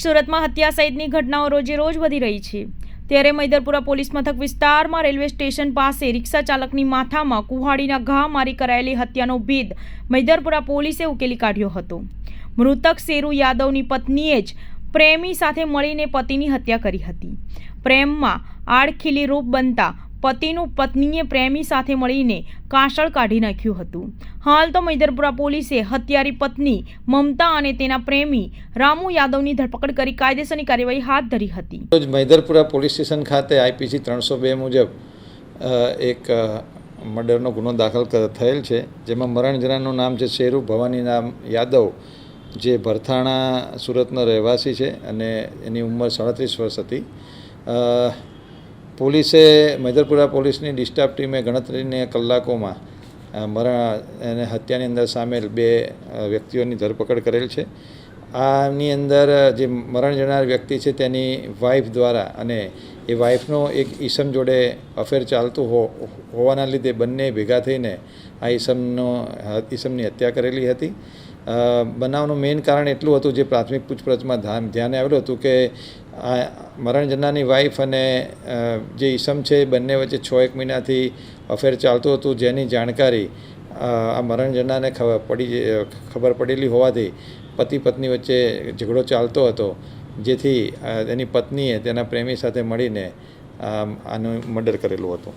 સુરતમાં હત્યા સહિતની ઘટનાઓ રોજે રોજ વધી રહી છે. ત્યારે મૈદરપુરા પોલીસ મથક વિસ્તારમાં રેલવે સ્ટેશન પાસે રિક્ષા ચાલકની માથામાં કુહાડીના ઘા મારી કરાયેલી હત્યાનો ભેદ મૈદરપુરા પોલીસે ઉકેલી કાઢ્યો હતો. મૃતક શેરુ યાદવની પત્નીએ જ પ્રેમી સાથે મળીને પતિની હત્યા કરી હતી. પ્રેમમાં આડખીલી રૂપ બનતા પતિનું પત્નીએ પ્રેમી સાથે મળીને કાસળ કાઢી નાખ્યું હતું. હાલ તો મૈદરપુરા પોલીસે હત્યારી પત્ની મમતા અને તેના પ્રેમી રામુ યાદવની ધરપકડ કરી કાયદેસરની કાર્યવાહી હાથ ધરી હતી. રોજ મૈદરપુરા પોલીસ સ્ટેશન ખાતે આઈપીસી ત્રણસો બે મુજબ એક મર્ડરનો ગુનો દાખલ થયેલ છે, જેમાં મરણજરાનું નામ છે શેરુ, ભવાની નામ યાદવ, જે ભરથાણા સુરતનો રહેવાસી છે અને એની ઉંમર સાડત્રીસ વર્ષ હતી. પોલીસે મેદરપુરા પોલીસની ડિસ્ટાફ ટીમે ગણતરીને કલાકોમાં મરણ અને હત્યાની અંદર સામેલ બે વ્યક્તિઓની ધરપકડ કરેલ છે. આની અંદર જે મરણ જનાર વ્યક્તિ છે તેની વાઈફ દ્વારા અને એ વાઈફનો એક ઈસમ જોડે અફેર ચાલતું હો હોવાના લીધે બંને ભેગા થઈને આ ઈસમનો ઈસમની હત્યા કરેલી હતી. બનાવનું મેઇન કારણ એટલું હતું જે પ્રાથમિક પૂછપરછમાં ધ્યાન, ધ્યાને આવેલું હતું કે આ મરણ જનારની વાઈફ અને જે ઈસમ છે બંને વચ્ચે છ એક મહિનાથી અફેર ચાલતું હતું જેની જાણકારી આ મરણ જનારને ખબર પડી ખબર પડેલી હોવાથી પતિ પત્ની વચ્ચે ઝઘડો ચાલતો હતો, જેથી એની તેની પત્નીએ તેના પ્રેમી સાથે મળીને આનું મર્ડર કરેલું હતું.